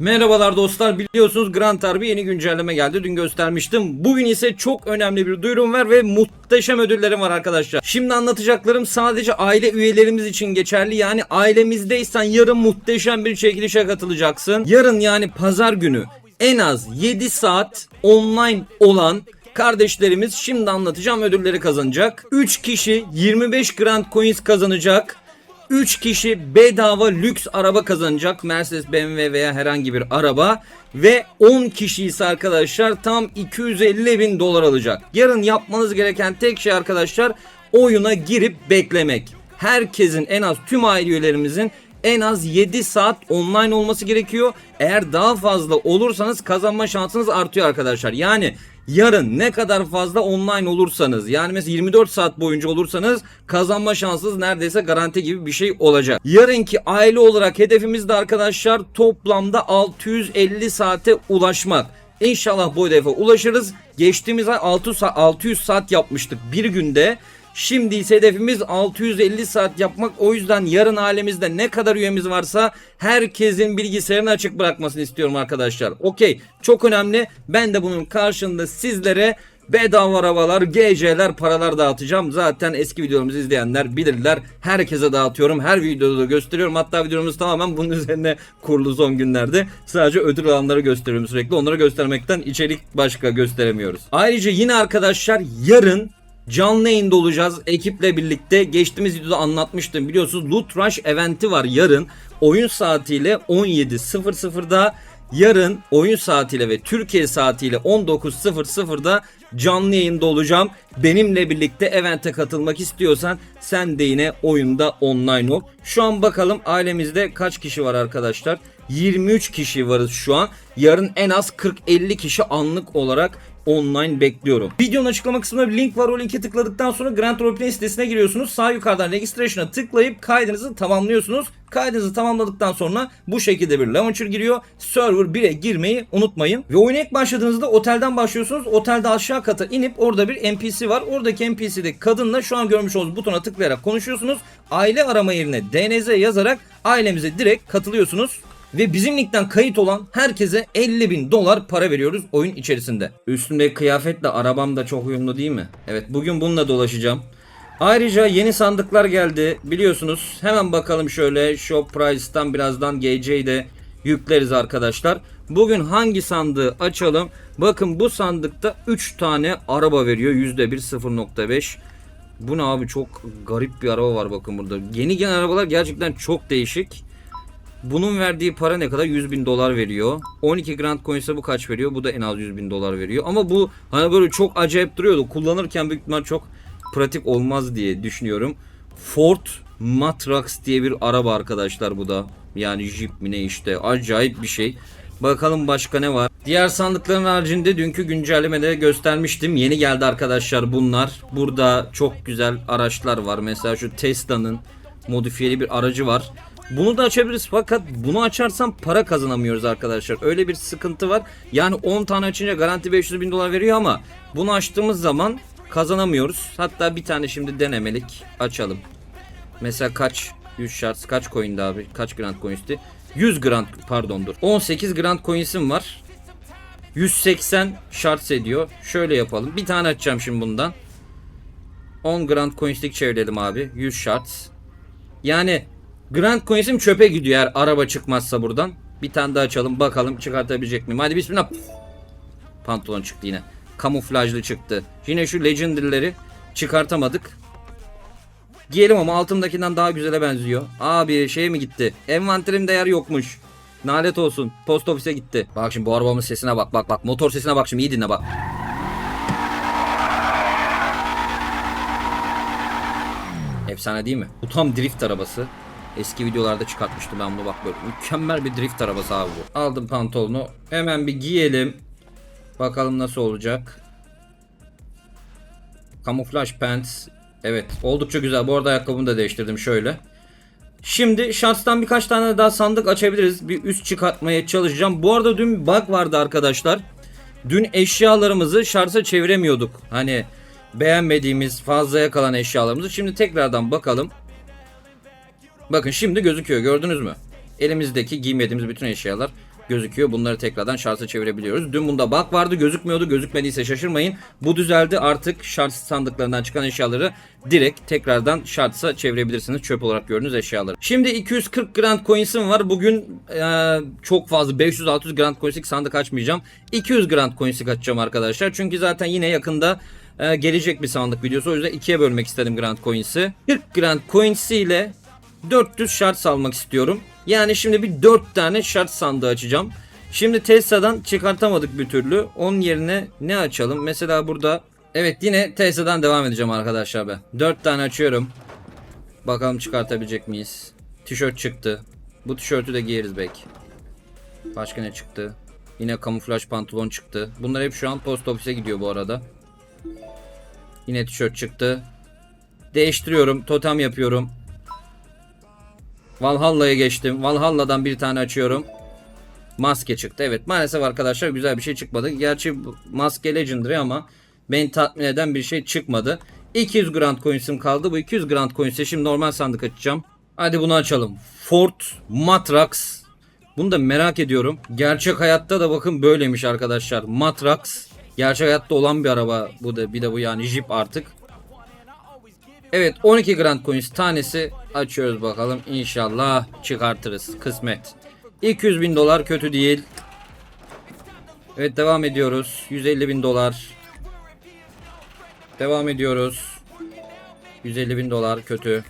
Merhabalar dostlar biliyorsunuz Grand Harbi yeni güncelleme geldi dün göstermiştim. Bugün ise çok önemli bir duyurum var ve muhteşem ödüllerim var arkadaşlar. Şimdi anlatacaklarım sadece aile üyelerimiz için geçerli yani ailemizdeysen yarın muhteşem bir çekilişe katılacaksın. Yarın yani pazar günü en az 7 saat online olan kardeşlerimiz şimdi anlatacağım ödülleri kazanacak. 3 kişi 25 Grand Coins kazanacak. 3 kişi bedava lüks araba kazanacak. Mercedes, BMW veya herhangi bir araba. Ve 10 kişi ise arkadaşlar tam 250 bin dolar alacak. Yarın yapmanız gereken tek şey arkadaşlar oyuna girip beklemek. Herkesin en az tüm aile üyelerimizin en az 7 saat online olması gerekiyor. Eğer daha fazla olursanız kazanma şansınız artıyor arkadaşlar. Yani yarın ne kadar fazla online olursanız yani mesela 24 saat boyunca olursanız kazanma şansınız neredeyse garanti gibi bir şey olacak. Yarınki aile olarak hedefimiz de arkadaşlar toplamda 650 saate ulaşmak. İnşallah bu hedefe ulaşırız. Geçtiğimiz ay 600 saat, 600 saat yapmıştık bir günde. Şimdi ise hedefimiz 650 saat yapmak. O yüzden yarın alemizde ne kadar üyemiz varsa herkesin bilgisayarını açık bırakmasını istiyorum arkadaşlar. Okey çok önemli. Ben de bunun karşında sizlere bedava arabalar, GC'ler, paralar dağıtacağım. Zaten eski videolarımızı izleyenler bilirler. Herkese dağıtıyorum. Her videoda da gösteriyorum. Hatta videomuz tamamen bunun üzerine kurulu son günlerde. Sadece ödül alanları gösteriyorum sürekli. Onları göstermekten içerik başka gösteremiyoruz. Ayrıca yine arkadaşlar yarın Canlı yayında olacağız ekiple birlikte. Geçtiğimiz videoda anlatmıştım. Biliyorsunuz Loot Rush eventi var yarın. Oyun saatiyle 17.00'da yarın oyun saatiyle ve Türkiye saatiyle 19.00'da canlı yayında olacağım. Benimle birlikte evente katılmak istiyorsan sen de yine oyunda online ol. Şu an bakalım ailemizde kaç kişi var arkadaşlar. 23 kişi varız şu an. Yarın en az 40-50 kişi anlık olarak online bekliyorum. Videonun açıklama kısmında bir link var. O linke tıkladıktan sonra Grand Roleplay sitesine giriyorsunuz. Sağ yukarıdan registration'a tıklayıp kaydınızı tamamlıyorsunuz. Kaydınızı tamamladıktan sonra bu şekilde bir launcher giriyor. Server 1'e girmeyi unutmayın. Ve oyuna ilk başladığınızda otelden başlıyorsunuz. Otelde aşağı kata inip orada bir NPC var. Oradaki NPC'deki kadınla şu an görmüş olduğunuz butona tıklayarak konuşuyorsunuz. Aile arama yerine DNZ yazarak ailemize direkt katılıyorsunuz. Ve bizim linkten kayıt olan herkese 50 bin dolar para veriyoruz oyun içerisinde. Üstümdeki kıyafetle arabam da çok uyumlu değil mi? Evet bugün bununla dolaşacağım. Ayrıca yeni sandıklar geldi biliyorsunuz. Hemen bakalım şöyle Shop Price'tan birazdan GC'yi de yükleriz arkadaşlar. Bugün hangi sandığı açalım? Bakın bu sandıkta 3 tane araba veriyor. %1 0.5. Bu ne abi çok garip bir araba var bakın burada. Yeni gelen arabalar gerçekten çok değişik. Bunun verdiği para ne kadar? 100 bin dolar veriyor. 12 Grand Coins'e bu kaç veriyor? Bu da en az 100 bin dolar veriyor. Ama bu hani böyle çok acayip duruyordu. Kullanırken büyük ihtimal çok pratik olmaz diye düşünüyorum. Ford Matrax diye bir araba arkadaşlar bu da. Yani Jeep mi ne işte. Acayip bir şey. Bakalım başka ne var? Diğer sandıkların haricinde dünkü güncellemede göstermiştim. Yeni geldi arkadaşlar bunlar. Burada çok güzel araçlar var. Mesela şu Tesla'nın modifiyeli bir aracı var. Bunu da açabiliriz fakat bunu açarsam para kazanamıyoruz arkadaşlar. Öyle bir sıkıntı var. Yani 10 tane açınca garanti 500 bin dolar veriyor ama bunu açtığımız zaman kazanamıyoruz. Hatta bir tane şimdi denemelik açalım. Mesela kaç 100 shards kaç coin'di abi? Kaç grand coins'ti? 100 grand pardondur. 18 grand coins'im var. 180 shards ediyor. Şöyle yapalım. Bir tane açacağım şimdi bundan. 10 grand coins'lik çevirelim abi. 100 shards. Yani Grand Coins'im çöpe gidiyor eğer araba çıkmazsa buradan. Bir tane daha açalım bakalım çıkartabilecek miyim? Hadi bismillah. Pantolon çıktı yine. Kamuflajlı çıktı. Yine şu Legendary'leri çıkartamadık. Giyelim ama altımdakinden daha güzele benziyor. Abi şey mi gitti? Envanterimde yer yokmuş. Nalet olsun. Post ofise gitti. Bak şimdi bu arabamın sesine bak bak bak. Motor sesine bak şimdi iyi dinle bak. Efsane değil mi? Bu tam drift arabası. Eski videolarda çıkartmıştım ben bunu bak böyle. Mükemmel bir drift arabası abi bu. Aldım pantolonu. Hemen bir giyelim. Bakalım nasıl olacak. Kamuflaj pants. Evet oldukça güzel. Bu arada ayakkabımı da değiştirdim şöyle. Şimdi şanstan birkaç tane daha sandık açabiliriz. Bir üst çıkartmaya çalışacağım. Bu arada dün bug vardı arkadaşlar. Dün eşyalarımızı şarja çeviremiyorduk. Hani beğenmediğimiz fazlaya kalan eşyalarımızı. Şimdi tekrardan bakalım. Bakın şimdi gözüküyor gördünüz mü? Elimizdeki giymediğimiz bütün eşyalar. gözüküyor. Bunları tekrardan şartsa çevirebiliyoruz. Dün bunda bug vardı gözükmüyordu. Gözükmediyse şaşırmayın. Bu düzeldi. Artık şart sandıklarından çıkan eşyaları direkt tekrardan şartsa çevirebilirsiniz. Çöp olarak gördüğünüz eşyaları. Şimdi 240 Grand Coins'im var. Bugün e, çok fazla 500-600 Grand Coins'lik sandık açmayacağım. 200 Grand Coins'lik açacağım arkadaşlar. Çünkü zaten yine yakında e, gelecek bir sandık videosu. O yüzden ikiye bölmek istedim Grand Coins'i. 40 Grand Coins ile 400 şart almak istiyorum. Yani şimdi bir 4 tane şart sandığı açacağım. Şimdi Tesla'dan çıkartamadık bir türlü. Onun yerine ne açalım? Mesela burada evet yine Tesla'dan devam edeceğim arkadaşlar ben. 4 tane açıyorum. Bakalım çıkartabilecek miyiz? Tişört çıktı. Bu tişörtü de giyeriz belki. Başka ne çıktı? Yine kamuflaj pantolon çıktı. Bunlar hep şu an post ofise gidiyor bu arada. Yine tişört çıktı. Değiştiriyorum. Totem yapıyorum. Valhalla'ya geçtim. Valhalla'dan bir tane açıyorum. Maske çıktı. Evet maalesef arkadaşlar güzel bir şey çıkmadı. Gerçi maske legendary ama beni tatmin eden bir şey çıkmadı. 200 Grand Coins'im kaldı. Bu 200 Grand Coins'e şimdi normal sandık açacağım. Hadi bunu açalım. Ford Matrax. Bunu da merak ediyorum. Gerçek hayatta da bakın böyleymiş arkadaşlar. Matrax. Gerçek hayatta olan bir araba bu da bir de bu yani Jeep artık. Evet 12 Grand Coins tanesi açıyoruz bakalım. İnşallah çıkartırız. Kısmet. 200 bin dolar kötü değil. Evet devam ediyoruz. 150 bin dolar. Devam ediyoruz. 150 bin dolar kötü.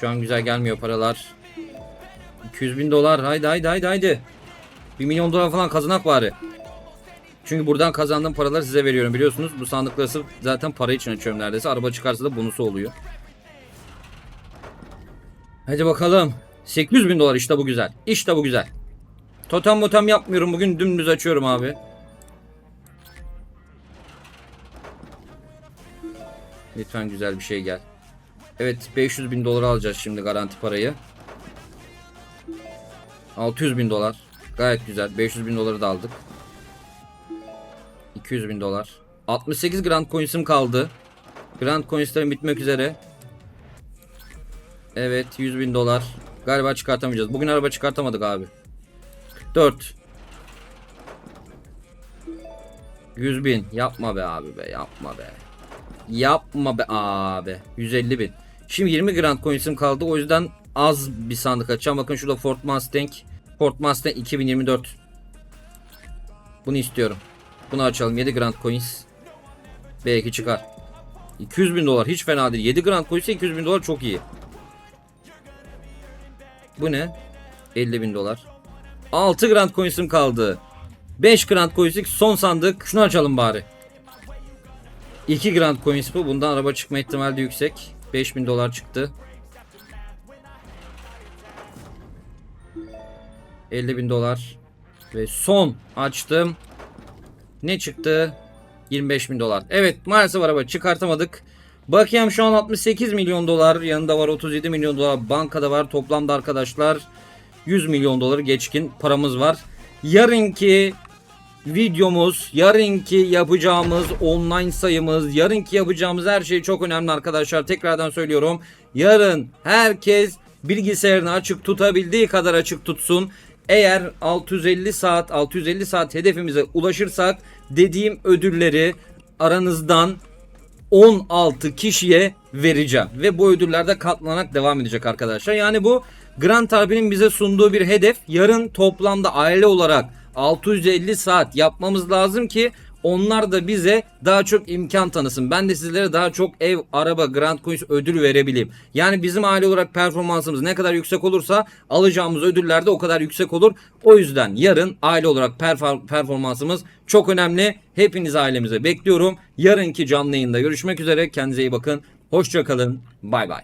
Şu an güzel gelmiyor paralar. 200 bin dolar. Haydi haydi haydi haydi. 1 milyon dolar falan kazanak bari. Çünkü buradan kazandığım paraları size veriyorum biliyorsunuz. Bu sandıkları sırf zaten para için açıyorum neredeyse. Araba çıkarsa da bonusu oluyor. Hadi bakalım. 800 bin dolar işte bu güzel. İşte bu güzel. Totem motem yapmıyorum bugün dümdüz açıyorum abi. Lütfen güzel bir şey gel. Evet 500 bin dolar alacağız şimdi garanti parayı. 600 bin dolar. Gayet güzel. 500 bin doları da aldık. 200 bin dolar. 68 Grand Coins'im kaldı. Grand Coins'lerim bitmek üzere. Evet 100 bin dolar. Galiba çıkartamayacağız. Bugün araba çıkartamadık abi. 4. 100 bin. Yapma be abi be. Yapma be. Yapma be abi. 150 bin. Şimdi 20 Grand Coins'im kaldı. O yüzden az bir sandık açacağım. Bakın şurada Ford Mustang. Ford Mustang 2024. Bunu istiyorum. Bunu açalım. 7 Grand Coins. Belki çıkar. 200 bin dolar hiç fena değil. 7 Grand Coins'e 200 bin dolar çok iyi. Bu ne? 50 bin dolar. 6 Grand Coins'im kaldı. 5 Grand Coins'lik son sandık. Şunu açalım bari. 2 Grand Coins bu. Bundan araba çıkma ihtimali de yüksek. 5000 dolar çıktı. 50 bin dolar. Ve son açtım. Ne çıktı? 25 bin dolar. Evet maalesef araba çıkartamadık. Bakayım şu an 68 milyon dolar. Yanında var 37 milyon dolar. Bankada var. Toplamda arkadaşlar 100 milyon doları geçkin paramız var. Yarınki videomuz, yarınki yapacağımız online sayımız, yarınki yapacağımız her şey çok önemli arkadaşlar. Tekrardan söylüyorum. Yarın herkes bilgisayarını açık tutabildiği kadar açık tutsun. Eğer 650 saat 650 saat hedefimize ulaşırsak dediğim ödülleri aranızdan 16 kişiye vereceğim. Ve bu ödüllerde katlanarak devam edecek arkadaşlar. Yani bu Grant abinin bize sunduğu bir hedef. Yarın toplamda aile olarak 650 saat yapmamız lazım ki onlar da bize daha çok imkan tanısın. Ben de sizlere daha çok ev, araba, Grand Coins ödül verebileyim. Yani bizim aile olarak performansımız ne kadar yüksek olursa alacağımız ödüller de o kadar yüksek olur. O yüzden yarın aile olarak perfor- performansımız çok önemli. Hepiniz ailemize bekliyorum. Yarınki canlı yayında görüşmek üzere. Kendinize iyi bakın. Hoşçakalın. Bay bay.